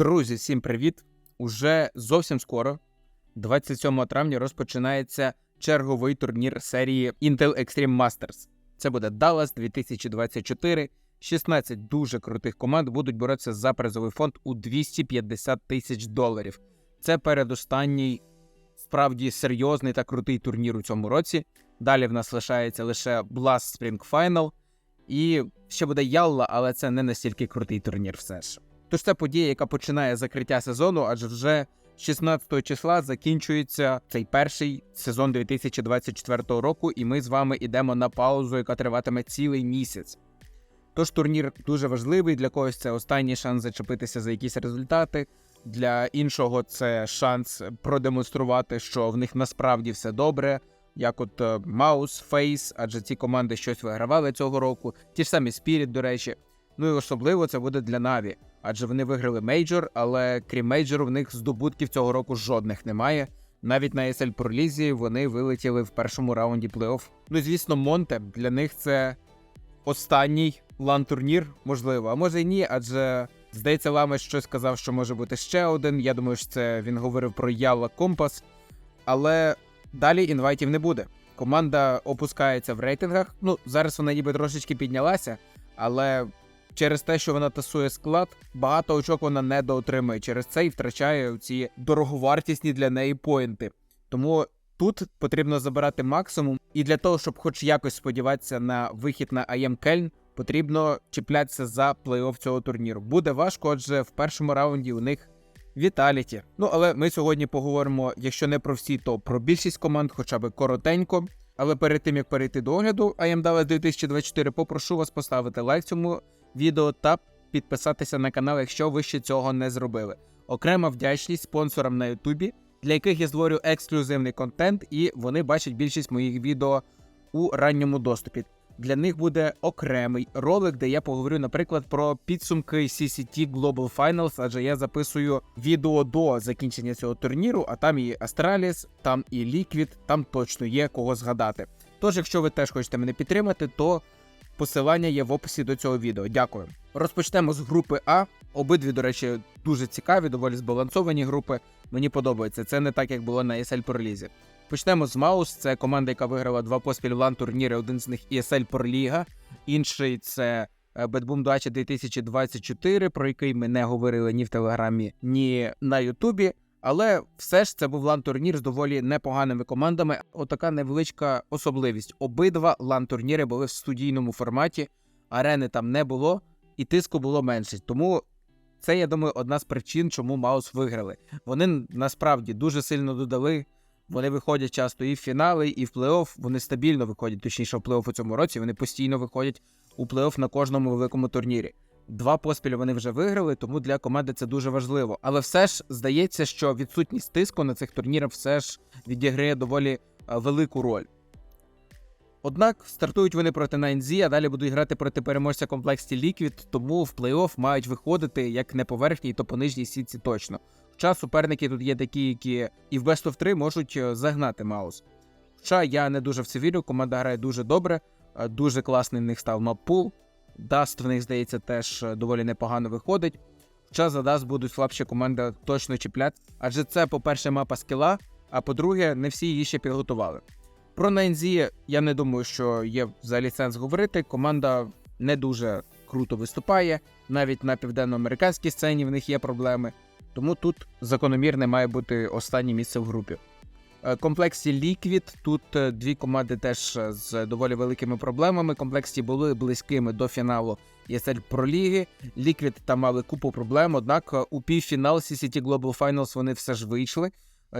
Друзі, всім привіт! Уже зовсім скоро, 27 травня, розпочинається черговий турнір серії Intel Extreme Masters. Це буде Dallas 2024. 16 дуже крутих команд будуть боротися за призовий фонд у 250 тисяч доларів. Це передостанній справді серйозний та крутий турнір у цьому році. Далі в нас лишається лише Blast Spring Final. І ще буде Ялла, але це не настільки крутий турнір все ж. Тож це подія, яка починає закриття сезону, адже вже 16 числа закінчується цей перший сезон 2024 року, і ми з вами йдемо на паузу, яка триватиме цілий місяць. Тож турнір дуже важливий, для когось це останній шанс зачепитися за якісь результати. Для іншого це шанс продемонструвати, що в них насправді все добре, як от е, Маус, Фейс, адже ці команди щось вигравали цього року, ті ж самі Spirit, до речі. Ну і особливо це буде для Наві, адже вони виграли мейджор, але крім мейджору, в них здобутків цього року жодних немає. Навіть на ESL Pro Лізі вони вилетіли в першому раунді плей-офф. Ну звісно, Монте для них це останній лан-турнір, можливо, а може й ні, адже здається, Ламе щось сказав, що може бути ще один. Я думаю, що це він говорив про Яла Компас, але далі інвайтів не буде. Команда опускається в рейтингах. Ну, зараз вона ніби трошечки піднялася, але через те, що вона тасує склад, багато очок вона не доотримує. Через це і втрачає ці дороговартісні для неї поінти. Тому тут потрібно забирати максимум, і для того, щоб хоч якось сподіватися на вихід на АЄМ Кельн, потрібно чіплятися за плей-офф цього турніру. Буде важко, адже в першому раунді у них Віталіті. Ну але ми сьогодні поговоримо, якщо не про всі, то про більшість команд, хоча б коротенько. Але перед тим як перейти до огляду Dallas 2024, попрошу вас поставити лайк цьому відео та підписатися на канал, якщо ви ще цього не зробили. Окрема вдячність спонсорам на Ютубі, для яких я створю ексклюзивний контент, і вони бачать більшість моїх відео у ранньому доступі. Для них буде окремий ролик, де я поговорю, наприклад, про підсумки CCT Global Finals, адже я записую відео до закінчення цього турніру, а там і Astralis, там і Liquid, там точно є кого згадати. Тож, якщо ви теж хочете мене підтримати, то посилання є в описі до цього відео. Дякую. Розпочнемо з групи А. Обидві, до речі, дуже цікаві, доволі збалансовані групи. Мені подобається. Це не так, як було на ESL Pro Лізі. Почнемо з Маус. Це команда, яка виграла два поспіль лан турніри. Один з них ESL Pro Ліга, інший це е, Bad 2024, про який ми не говорили ні в Телеграмі, ні на Ютубі. Але все ж це був лан-турнір з доволі непоганими командами. Отака невеличка особливість. Обидва лан-турніри були в студійному форматі, арени там не було, і тиску було менше. Тому це, я думаю, одна з причин, чому Маус виграли. Вони насправді дуже сильно додали. Вони виходять часто і в фінали, і в плей-офф. Вони стабільно виходять, точніше, в плей-офф у цьому році. Вони постійно виходять у плей-офф на кожному великому турнірі. Два поспіль вони вже виграли, тому для команди це дуже важливо. Але все ж здається, що відсутність тиску на цих турнірах все ж відіграє доволі велику роль. Однак стартують вони проти 9Z, а далі будуть грати проти переможця комплексі Liquid, тому в плей-офф мають виходити як не по верхній, то по нижній сітці точно. Хоча суперники тут є такі, які і в Best of 3 можуть е, загнати Маус. Хоча я не дуже в це команда грає дуже добре, е, дуже класний в них став маппул. Даст в них, здається, теж е, доволі непогано виходить. Хоча за Даст будуть слабші команди точно чіпляти, адже це, по-перше, мапа скіла, а по-друге, не всі її ще підготували. Про Найнзі я не думаю, що є взагалі сенс говорити. Команда не дуже круто виступає, навіть на південноамериканській сцені в них є проблеми. Тому тут закономірне має бути останнє місце в групі. Е, Комплексі Liquid, тут е, дві команди теж е, з доволі великими проблемами. Комплексі були близькими до фіналу ESL Pro Ліги. Liquid там мали купу проблем, однак у півфінал CCT Global Finals вони все ж вийшли.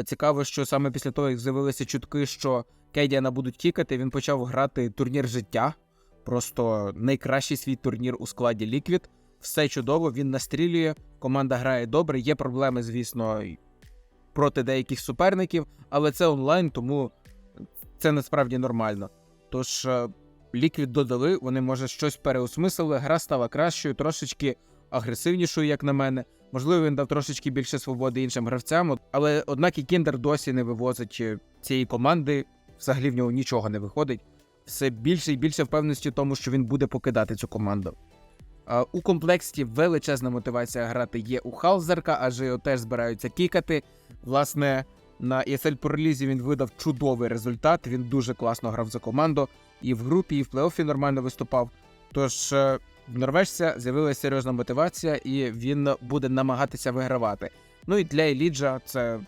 Цікаво, що саме після того, як з'явилися чутки, що Кейдіана будуть кікати, він почав грати турнір життя. Просто найкращий свій турнір у складі Liquid. Все чудово, він настрілює, команда грає добре. Є проблеми, звісно, проти деяких суперників, але це онлайн, тому це насправді нормально. Тож е, Liquid додали, вони може щось переосмислили, гра стала кращою, трошечки агресивнішою, як на мене. Можливо, він дав трошечки більше свободи іншим гравцям, але однак і Кіндер досі не вивозить е, цієї команди. Взагалі в нього нічого не виходить. Все більше і більше впевненості в тому, що він буде покидати цю команду. У комплексі величезна мотивація грати є у Халзерка, адже його теж збираються кікати. Власне, на ESL Pro він видав чудовий результат. Він дуже класно грав за команду і в групі, і в плей-оффі нормально виступав. Тож е, в норвежця з'явилася серйозна мотивація, і він буде намагатися вигравати. Ну і для Еліджа це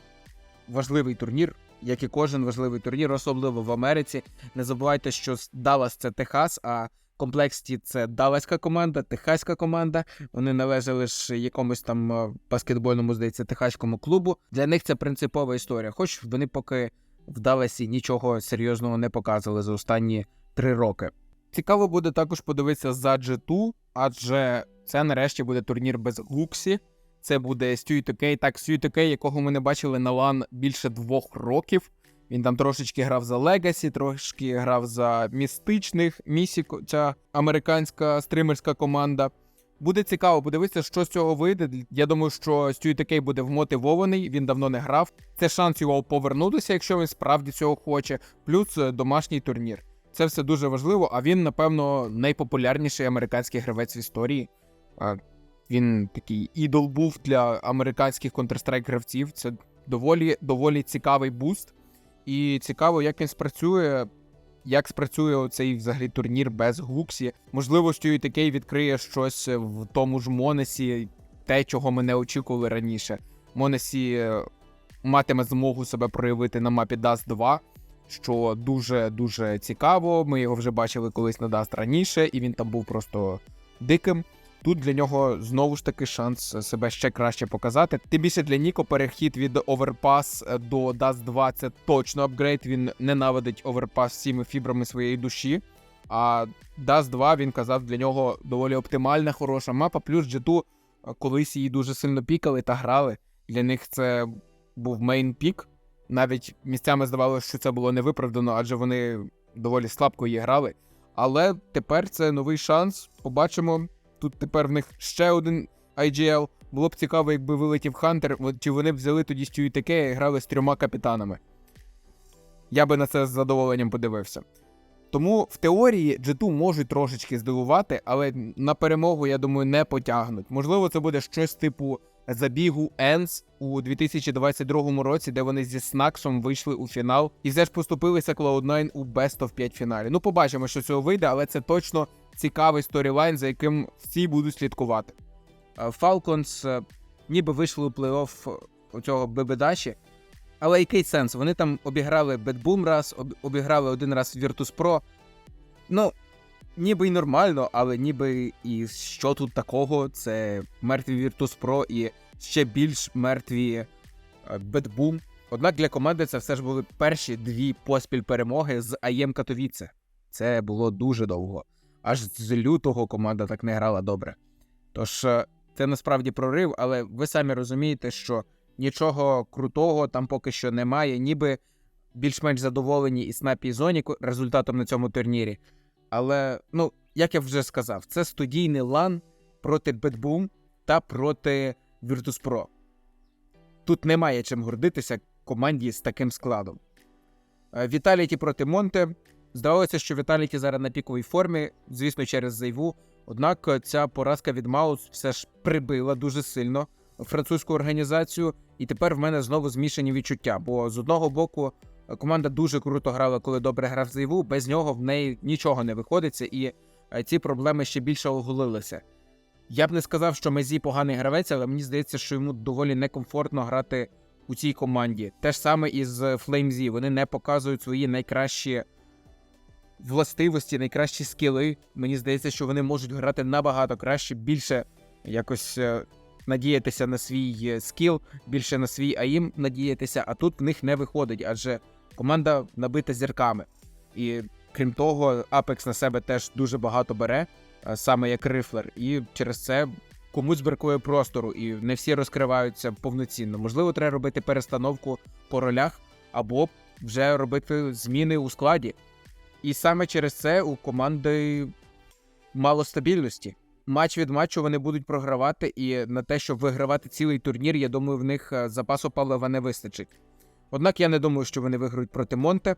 важливий турнір, як і кожен важливий турнір, особливо в Америці. Не забувайте, що Даллас це Техас, а комплексті це Далласька команда, Техаська команда. Вони належали ж якомусь там е, баскетбольному, здається, техаському клубу. Для них це принципова історія. Хоч вони поки в Далласі нічого серйозного не показували за останні три роки. Цікаво буде також подивитися за G2, адже це нарешті буде турнір без Гуксі. Це буде Stu 2K. Так, Stu 2K, якого ми не бачили на лан більше двох років. Він там трошечки грав за Legacy, трошки грав за містичних Місіко, ця американська стримерська команда. Буде цікаво подивитися, що з цього вийде. Я думаю, що Stu 2K буде вмотивований, він давно не грав. Це шанс його повернутися, якщо він справді цього хоче. Плюс е, домашній турнір. Це все дуже важливо, а він, напевно, найпопулярніший американський гравець в історії. Він такий ідол був для американських Counter-Strike гравців. Це доволі, доволі цікавий буст. І цікаво, як він спрацює, як спрацює оцей взагалі турнір без Гуксі. Можливо, що і такий відкриє щось в тому ж Монесі, те, чого ми не очікували раніше. Монесі е, матиме змогу себе проявити на мапі Dust 2, що дуже дуже цікаво. Ми його вже бачили колись на Dust раніше, і він там був просто диким. Тут для нього знову ж таки шанс себе ще краще показати. Тим більше для Ніко перехід від Overpass до Dust 2 це точно апгрейд. Він ненавидить Overpass всіми фібрами своєї душі. А Dust 2 він казав для нього доволі оптимальна, хороша мапа. Плюс G2 колись її дуже сильно пікали та грали. Для них це був мейн пік. Навіть місцями здавалося, що це було невиправдано, адже вони доволі слабко її грали. Але тепер це новий шанс. Побачимо. Тут тепер в них ще один IGL. Було б цікаво, якби вилетів Хантер, чи вони б взяли тоді Стю і таке і грали з трьома капітанами. Я би на це з задоволенням подивився. Тому в теорії G2 можуть трошечки здивувати, але на перемогу, я думаю, не потягнуть. Можливо, це буде щось типу забігу Енс у 2022 році, де вони зі Снаксом вийшли у фінал і все ж поступилися Cloud9 у Best of 5 фіналі. Ну, побачимо, що цього вийде, але це точно цікавий сторілайн, за яким всі будуть слідкувати. Falcons е, ніби вийшли у плей-офф у цього Бебедаші, але який сенс? Вони там обіграли Бетбум раз, обіграли один раз Virtus Pro. Ну, ніби й нормально, але ніби і що тут такого? Це мертві Virtus Pro і ще більш мертві Бетбум. Однак для команди це все ж були перші дві поспіль перемоги з АЄМ Катовіце. Це було дуже довго. Аж з лютого команда так не грала добре. Тож е, це насправді прорив, але ви самі розумієте, що нічого крутого там поки що немає, ніби більш-менш задоволені і Снапі і Зонік результатом на цьому турнірі. Але, ну, як я вже сказав, це студійний лан проти Бетбум та проти Virtus.pro. Тут немає чим гордитися команді з таким складом. Е, Віталіті проти Монте. Здавалося, що Віталіті зараз на піковій формі, звісно, через зайву. Однак е, ця поразка від Маус все ж прибила дуже сильно французьку організацію, і тепер в мене знову змішані відчуття. Бо з одного боку команда дуже круто грала, коли добре грав зайву, без нього в неї нічого не виходиться, і е, ці проблеми ще більше оголилися. Я б не сказав, що Мезі поганий гравець, але мені здається, що йому доволі некомфортно грати у цій команді. Те ж саме і з FlameZ. Вони не показують свої найкращі властивості, найкращі скіли. Мені здається, що вони можуть грати набагато краще, більше якось е, надіятися на свій е, скіл, більше на свій АІМ надіятися, а тут в них не виходить, адже команда набита зірками. І крім того, Apex на себе теж дуже багато бере, е, саме як рифлер, і через це. Комусь бракує простору, і не всі розкриваються повноцінно. Можливо, треба робити перестановку по ролях, або вже робити зміни у складі. І саме через це у команди мало стабільності. Матч від матчу вони будуть програвати, і на те, щоб вигравати цілий турнір, я думаю, в них е, запасу палива не вистачить. Однак я не думаю, що вони виграють проти Монте.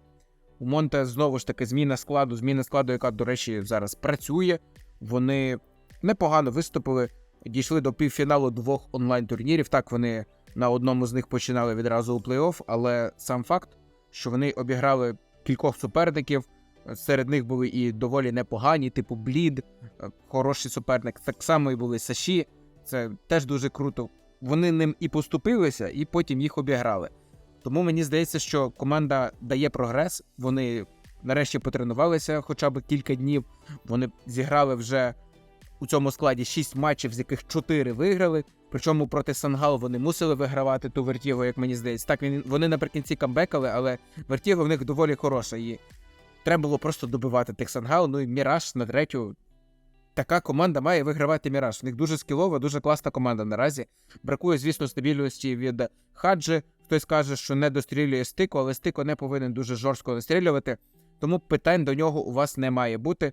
У Монте знову ж таки зміна складу, зміна складу, яка, до речі, зараз працює. Вони непогано виступили, дійшли до півфіналу двох онлайн-турнірів. Так вони на одному з них починали відразу у плей-офф, але сам факт, що вони обіграли кількох суперників. Серед них були і доволі непогані, типу Блід, е, хороший суперник. Так само і були Саші. Це теж дуже круто. Вони ним і поступилися, і потім їх обіграли. Тому мені здається, що команда дає прогрес. Вони нарешті потренувалися хоча б кілька днів. Вони зіграли вже у цьому складі 6 матчів, з яких 4 виграли. Причому проти Сангал вони мусили вигравати ту вертігу, як мені здається. Так вони наприкінці камбекали, але вертіга в них доволі хороша. І треба було просто добивати тих Сангал. Ну і Міраж на третю. Така команда має вигравати Міраж. В них дуже скілова, дуже класна команда наразі. Бракує, звісно, стабільності від Хаджи. Хтось каже, що не дострілює стику, але стико не повинен дуже жорстко настрілювати. Тому питань до нього у вас не має бути.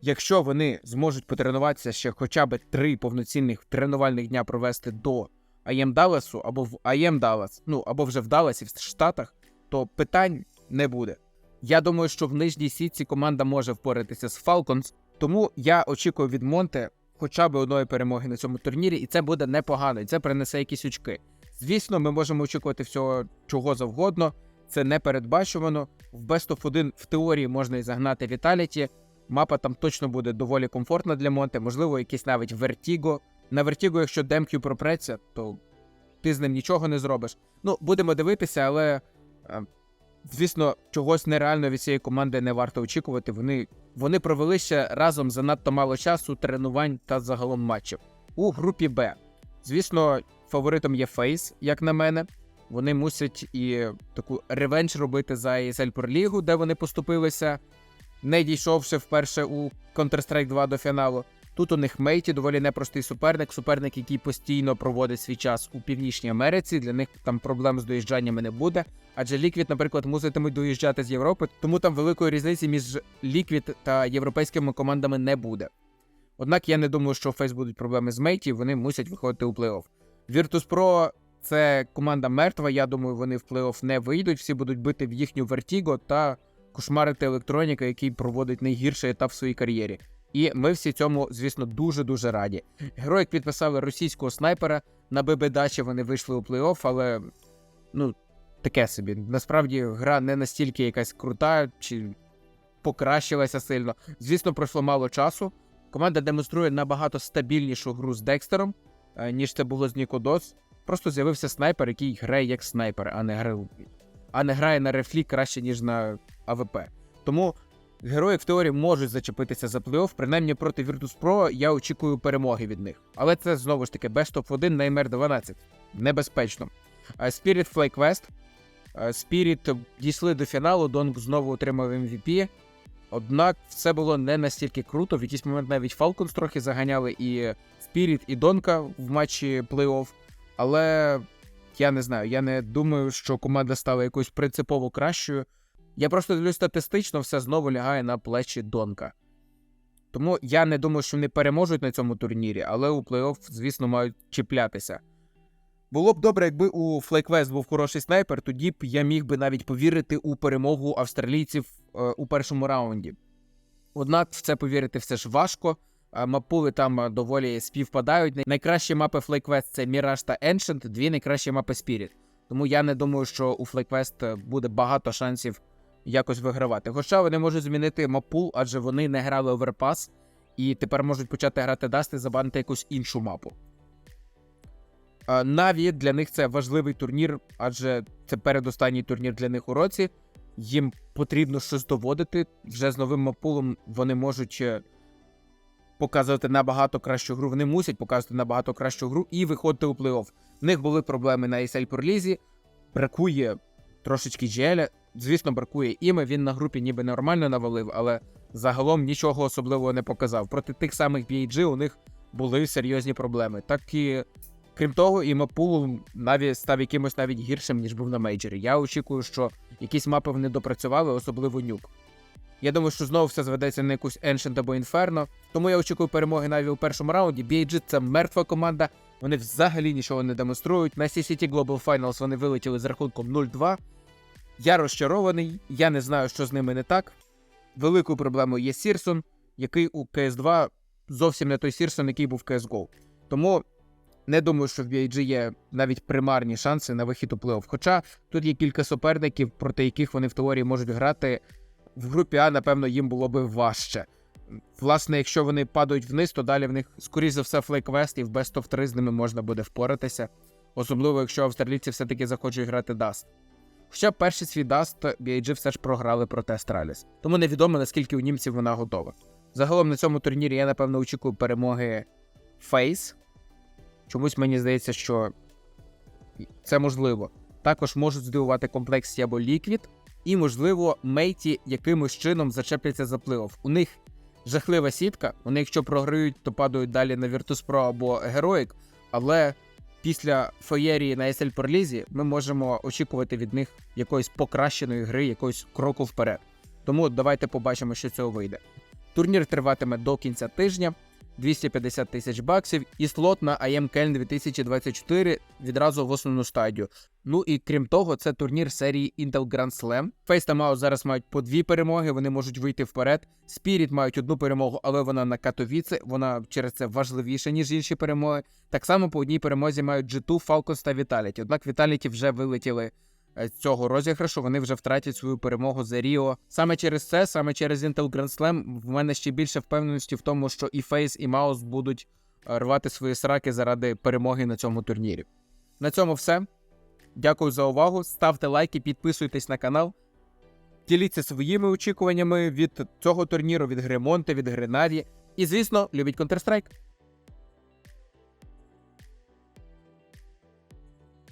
Якщо вони зможуть потренуватися ще хоча б три повноцінних тренувальних дня провести до АЄМ Далласу або в АЄМ Даллас, ну або вже в Далласі в Штатах, то питань не буде. Я думаю, що в нижній сітці команда може впоратися з Falcons, тому я очікую від Монте хоча б одної перемоги на цьому турнірі, і це буде непогано, і це принесе якісь очки. Звісно, ми можемо очікувати всього чого завгодно. Це не передбачувано. В Best of 1 в теорії можна і загнати Віталіті. Мапа там точно буде доволі комфортна для Монте, можливо, якийсь навіть Вертіго. На Вертіго, якщо Демкю пропреться, то ти з ним нічого не зробиш. Ну, будемо дивитися, але е, звісно, чогось нереально від цієї команди не варто очікувати. Вони, вони провели ще разом занадто мало часу, тренувань та загалом матчів. У групі Б. Звісно, фаворитом є Фейс, як на мене. Вони мусять і таку ревенж робити за ESL де вони поступилися, не дійшовши вперше у Counter-Strike 2 до фіналу. Тут у них Мейті доволі непростий суперник, суперник, який постійно проводить свій час у Північній Америці. Для них там проблем з доїжджаннями не буде. Адже Ліквід, наприклад, муситимуть доїжджати з Європи, тому там великої різниці між Ліквід та європейськими командами не буде. Однак я не думаю, що у Фейс будуть проблеми з Мейті, вони мусять виходити у плей-офф. Virtus.pro це команда мертва. Я думаю, вони в плей-офф не вийдуть. Всі будуть бити в їхню Вертіго та кошмарити електроніка, який проводить найгірший етап в своїй кар'єрі. І ми всі цьому, звісно, дуже дуже раді. Герої підписали російського снайпера на ББ Дачі. Вони вийшли у плей-офф, але ну таке собі. Насправді гра не настільки якась крута чи покращилася сильно. Звісно, пройшло мало часу. Команда демонструє набагато стабільнішу гру з Декстером, е, ніж це було з Нікодос. Просто з'явився снайпер, який грає як снайпер, а не грає, а не грає на рефлі краще, ніж на АВП. Тому герої в теорії можуть зачепитися за плей-офф, принаймні проти Virtus.pro я очікую перемоги від них. Але це знову ж таки Best of 1 на МР 12. Небезпечно. Spirit Fly Quest. Spirit дійшли до фіналу, Донг знову отримав MVP. Однак все було не настільки круто. В якийсь момент навіть Falcons трохи заганяли і Spirit, і Донка в матчі плей-офф. Але я не знаю, я не думаю, що команда стала якоюсь принципово кращою. Я просто дивлюсь статистично, все знову лягає на плечі Донка. Тому я не думаю, що вони переможуть на цьому турнірі, але у плей-офф, звісно, мають чіплятися. Було б добре, якби у FlyQuest був хороший снайпер, тоді б я міг би навіть повірити у перемогу австралійців е, у першому раунді. Однак в це повірити все ж важко. Мапули там е, доволі співпадають. Найкращі мапи FlyQuest це Mirage та Ancient, дві найкращі мапи Spirit. Тому я не думаю, що у FlyQuest буде багато шансів якось вигравати. Хоча вони можуть змінити мапул, адже вони не грали Overpass і тепер можуть почати грати і забанити якусь іншу мапу. Е, Наві для них це важливий турнір, адже це передостанній турнір для них у році. Їм потрібно щось доводити. Вже з новим мапулом вони можуть е, показувати набагато кращу гру. Вони мусять показувати набагато кращу гру і виходити у плей-офф. В них були проблеми на ESL Pro Лізі. Бракує трошечки GL. Звісно, бракує іме. Він на групі ніби нормально навалив, але загалом нічого особливого не показав. Проти тих самих BG у них були серйозні проблеми. Так і Крім того, і Мапул наві став якимось навіть гіршим, ніж був на мейджорі. Я очікую, що якісь мапи вони допрацювали, особливо нюк. Я думаю, що знову все зведеться на якусь Ancient або Inferno, тому я очікую перемоги Наві у першому раунді. BAG це мертва команда, вони взагалі нічого не демонструють. На CCT Global Finals вони вилетіли з рахунком 0-2. Я розчарований, я не знаю, що з ними не так. Великою проблемою є Сірсон, який у CS2 зовсім не той Сірсон, який був в CSGO. Тому не думаю, що в BIG є навіть примарні шанси на вихід у плей-офф. Хоча тут є кілька суперників, проти яких вони в теорії можуть грати. В групі А, напевно, їм було би важче. Власне, якщо вони падають вниз, то далі в них, скоріш за все, флейквест, і в Best of 3 з ними можна буде впоратися. Особливо, якщо австралійці все-таки захочуть грати Даст. Хоча перший свій Даст BIG все ж програли проти Астраліс. Тому невідомо, наскільки у німців вона готова. Загалом на цьому турнірі я, напевно, очікую перемоги Фейс. Чомусь мені здається, що це можливо. Також можуть здивувати комплексі або Ліквід, і, можливо, мейті якимось чином зачепляться за плей-офф. У них жахлива сітка. Вони, якщо програють, то падають далі на Virtus.pro або Heroic, але після феєрії на SL Перлізі ми можемо очікувати від них якоїсь покращеної гри, якогось кроку вперед. Тому давайте побачимо, що цього вийде. Турнір триватиме до кінця тижня. 250 тисяч баксів і слот на IM Кельн 2024 відразу в основну стадію. Ну і крім того, це турнір серії Intel Grand Slam. Face та Mouse зараз мають по дві перемоги, вони можуть вийти вперед. Spirit мають одну перемогу, але вона на Катовіце, вона через це важливіша, ніж інші перемоги. Так само по одній перемозі мають G2, Falcons та Vitality. Однак Vitality вже вилетіли цього розіграшу, вони вже втратять свою перемогу за Ріо. Саме через це, саме через Intel Grand Slam, в мене ще більше впевненості в тому, що і Face, і Маус будуть е, рвати свої сраки заради перемоги на цьому турнірі. На цьому все. Дякую за увагу. Ставте лайки, підписуйтесь на канал. Діліться своїми очікуваннями від цього турніру, від гри Монте, від гри Наві. І, звісно, любіть Counter-Strike.